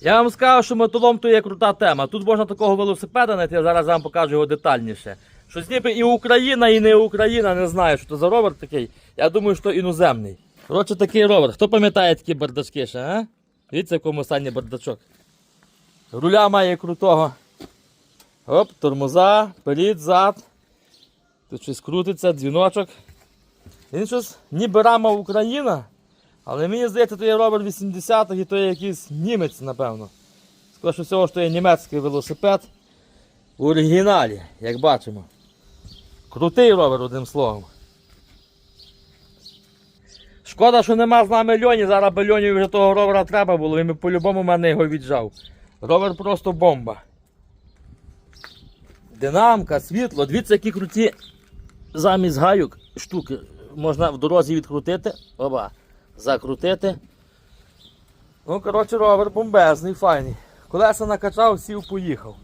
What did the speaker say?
Я вам скажу, що мотолом то є крута тема. Тут можна такого велосипеда знайти, я зараз вам покажу його детальніше. Щось ніби і Україна, і не Україна, не знаю, що це за ровер такий. Я думаю, що іноземний. Коротше, такий ровер. Хто пам'ятає такі бардачки ще, а? Дивіться, в якому стані бардачок. Руля має крутого. Оп, тормоза, перед, зад. Тут щось крутиться, дзвіночок. Він щось ніби рама Україна, але мені здається, то є ровер 80-х і то є якийсь німець, напевно. Скоріше всього, що є німецький велосипед в оригіналі, як бачимо. Крутий ровер, одним словом. Шкода, що нема з нами льоні. Зараз би льоні вже того ровера треба було, він би по-любому мене його віджав. Ровер просто бомба. Динамка, світло, дивіться, які круті замість гайок штуки. Можна в дорозі відкрутити, оба, закрутити. Ну, коротше, ровер бомбезний, файний. Колеса накачав, сів, поїхав.